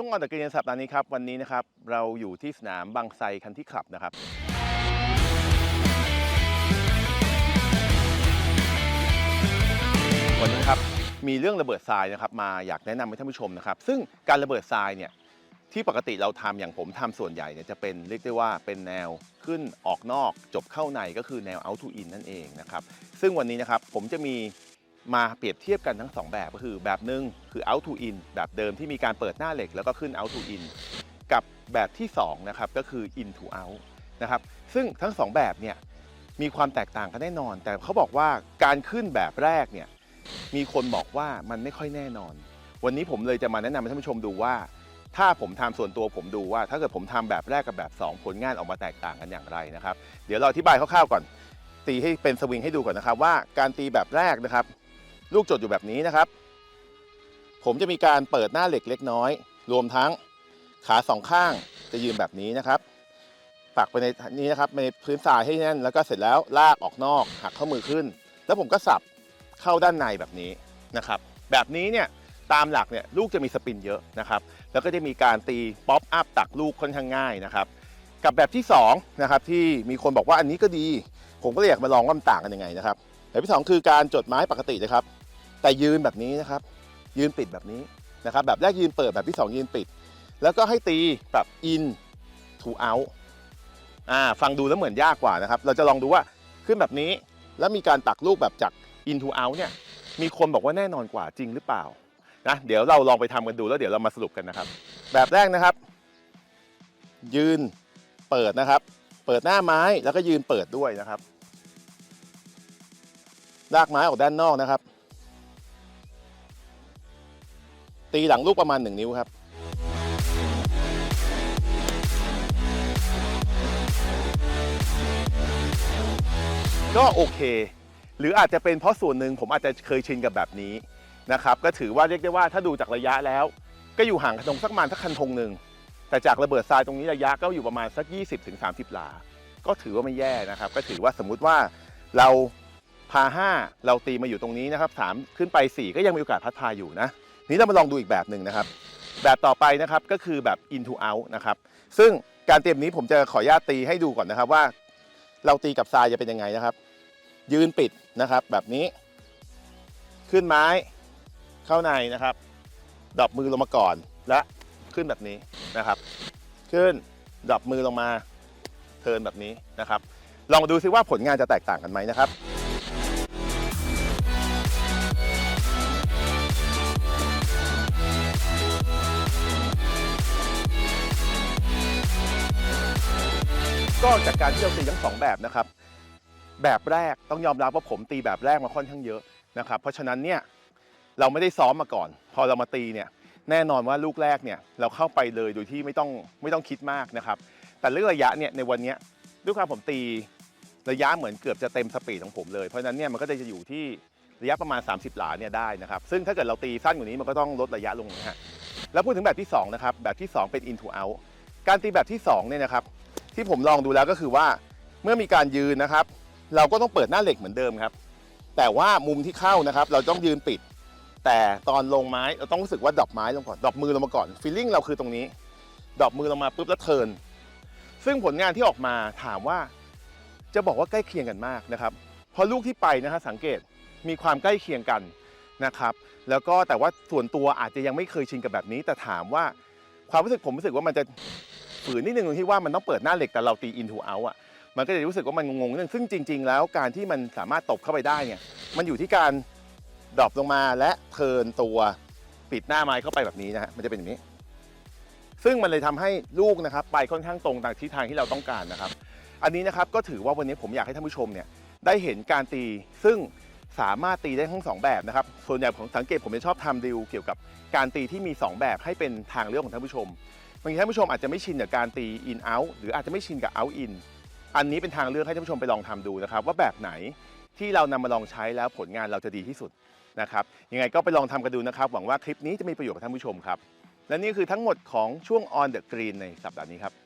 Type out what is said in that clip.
ช่วงออนเดอะกรีนสัปดาห์นี้ครับ วันนี้นะครับ เราอยู่ที่สนามบางไทรคันที่คลับนะครับ วันนี้ครับมีเรื่องระเบิดทรายนะครับ มาอยากแนะนำให้ท่านผู้ชมนะครับ ซึ่งการระเบิดทรายเนี่ยที่ปกติเราทำอย่างผมทำส่วนใหญ่เนี่ยจะเป็นเรียกได้ว่าเป็นแนวขึ้นออกนอกจบเข้าในก็คือแนว out to in นั่นเองนะครับ ซึ่งวันนี้นะครับผมจะมี มาเปรียบเทียบกันทั้ง 2 แบบก็คือแบบหนึ่งคือ out to in แบบเดิมที่มีการเปิดหน้าเหล็กแล้วก็ขึ้น out to in กับแบบที่2นะครับก็คือ in to out นะครับซึ่งทั้ง 2 แบบเนี่ยมีความแตกต่างกันแน่นอน แต่เขาบอกว่าการขึ้นแบบแรกเนี่ยมีคนบอกว่ามันไม่ค่อยแน่นอน วันนี้ผมเลยจะมาแนะนำให้ท่านผู้ชมดูว่า ถ้าผมทำส่วนตัวผมดูว่า ถ้าเกิดผมทำแบบแรกกับแบบ 2 ผลงานออกมาแตกต่างกันอย่างไรนะครับ เดี๋ยวเราอธิบายคร่าวๆก่อน ตีให้เป็นสวิงให้ดูก่อนนะครับว่าการตีแบบแรกนะครับ ลูกจดอยู่แบบนี้นะครับ ผมจะมีการเปิดหน้าเหล็กเล็กน้อย รวมทั้งขาสองข้างจะยืนแบบนี้นะครับปักไปในนี้นะครับในพื้นทรายให้แน่นแล้วก็เสร็จแล้วลากออกนอกหักข้อมือขึ้น แล้วผมก็สับเข้าด้านในแบบนี้นะครับ แบบนี้เนี่ยตามหลักเนี่ยลูกจะมีสปินเยอะนะครับ แล้วก็จะมีการตีป๊อปอัพตักลูกค่อนข้างง่ายนะครับ กับแบบที่2นะครับที่มีคนบอกว่าอันนี้ก็ดี ผมก็เลยอยากมาลองว่ามันต่างกันยังไงนะครับแบบที่ 2 คือการจดไม้ปกตินะครับ แต่ยืนแบบนี้นะครับ ยืนปิดแบบนี้นะครับ แบบแรกยืนเปิดแบบที่ 2 ยืนปิด แล้วก็ให้ตีแบบ in to out อ่าฟังดูแล้วเหมือนยากกว่านะครับ เราจะลองดูว่าขึ้นแบบนี้แล้วมีการตักลูกแบบจาก in to out เนี่ยมีคนบอกว่าแน่นอนกว่าจริงหรือเปล่านะเดี๋ยวเราลองไปทำกันดูแล้วเดี๋ยวเรามาสรุปกันนะครับ แบบแรกนะครับ ยืนเปิดนะครับ เปิดหน้าไม้แล้วก็ยืนเปิดด้วยนะครับลากไม้ออกด้านนอกนะครับ ตีหลังลูกประมาณ 1 นิ้วครับก็โอเค หรืออาจจะเป็นเพราะส่วนหนึ่งผมอาจจะเคยชินกับแบบนี้นะครับ ก็ถือว่าเรียกได้ว่าถ้าดูจากระยะแล้ว ก็อยู่ห่างกันตรงสักมาณสักคันธงหนึ่งแต่จากระเบิดทรายตรงนี้ระยะก็อยู่ประมาณสัก 20-30 หลา ก็ถือว่าไม่แย่นะครับ ก็ถือว่าสมมุติว่าเราพา 5 เราตีมาอยู่ตรงนี้นะครับ 3 ขึ้นไป 4 ก็ยังมีโอกาสพัดพาอยู่นะ นี้เรามาลองดูอีกแบบหนึ่งนะครับ แบบต่อไปนะครับก็คือแบบ in to out นะครับ ซึ่งการเตรียมนี้ผมจะขออนุญาตตีให้ดูก่อนนะครับว่า เราตีกับทรายจะเป็นยังไงนะครับ ยืนปิดนะครับ แบบนี้ ขึ้นไม้ เข้าในนะครับดรอปมือลงมาก่อนและขึ้นแบบนี้นะครับ ขึ้นดรอปมือลงมาเทินแบบนี้นะครับ ลองดูซิว่าผลงานจะแตกต่างกันไหมนะครับ ก็จากการที่เราตีทั้งสองแบบนะครับ แบบแรกต้องยอมรับว่าผมตีแบบแรกมาค่อนข้างเยอะนะครับ เพราะฉะนั้นเนี่ยเราไม่ได้ซ้อมมาก่อน พอเรามาตีเนี่ยแน่นอนว่าลูกแรกเนี่ยเราเข้าไปเลยโดยที่ไม่ต้องไม่ต้องคิดมากนะครับ แต่เรื่องระยะเนี่ยในวันนี้ด้วยความผมตีระยะเหมือนเกือบจะเต็มสปีดของผมเลย เพราะฉะนั้นเนี่ยมันก็จะอยู่ที่ระยะประมาณ 30 หลาเนี่ยได้นะครับ ซึ่งถ้าเกิดเราตีสั้นกว่านี้มันก็ต้องลดระยะลงนะฮะแล้วพูดถึงแบบที่สองนะครับแบบที่สองเป็น into out การตีแบบที่สองเนี่ยนะครับ ที่ผมลองดูแล้วก็คือว่าเมื่อมีการยืนนะครับ เราก็ต้องเปิดหน้าเหล็กเหมือนเดิมครับ แต่ว่ามุมที่เข้านะครับ เราต้องยืนปิด แต่ตอนลงไม้เราต้องรู้สึกว่าดรอปไม้ลงก่อนดรอปมือลงมาก่อนฟีลลิ่งเราคือตรงนี้ดรอปมือลงมาปุ๊บแล้วเทิร์นซึ่งผลงานที่ออกมาถามว่า จะบอกว่าใกล้เคียงกันมากนะครับเพราะลูกที่ไปนะฮะสังเกตมีความใกล้เคียงกันนะครับ แล้วก็แต่ว่าส่วนตัวอาจจะยังไม่เคยชินกับแบบนี้ แต่ถามว่าความรู้สึกผมรู้สึกว่ามันจะ ฝืนนิดนึงตรงที่ว่ามันต้องเปิดหน้าเหล็กแต่เราตี into out อะมันก็จะรู้สึกว่ามันงงๆนิดนึงซึ่งจริง ๆ แล้วการที่มันสามารถตบเข้าไปได้เนี่ยมันอยู่ที่การดรอปลงมาและเทิร์นตัวปิดหน้าไม้เข้าไปแบบนี้นะฮะมันจะเป็นอย่างนี้ ซึ่งมันเลยทำให้ลูกนะครับไปค่อนข้างตรงตามทิศทางที่เราต้องการนะครับ อันนี้นะครับก็ถือว่าวันนี้ผมอยากให้ท่านผู้ชมเนี่ยได้เห็นการตีซึ่งสามารถตีได้ทั้งสองแบบนะครับ ส่วนใหญ่ผมสังเกตผมจะชอบทำดิวเกี่ยวกับการตีที่มีสองแบบให้เป็นทางเลือกของท่านผู้ชมางทีท่านผู้ชมอาจจะไม่ชินกับการตี in out หรืออาจจะไม่ชินกับ out in อันนี้เป็นทางเลือกให้ท่านผู้ชมไปลองทำดูนะครับ ว่าแบบไหนที่เรานำมาลองใช้แล้วผลงานเราจะดีที่สุดนะครับยังไงก็ไปลองทำกันดูนะครับ หวังว่าคลิปนี้จะมีประโยชน์กับท่านผู้ชมครับ และนี่คือทั้งหมดของช่วง on the green ในสัปดาห์นี้ครับ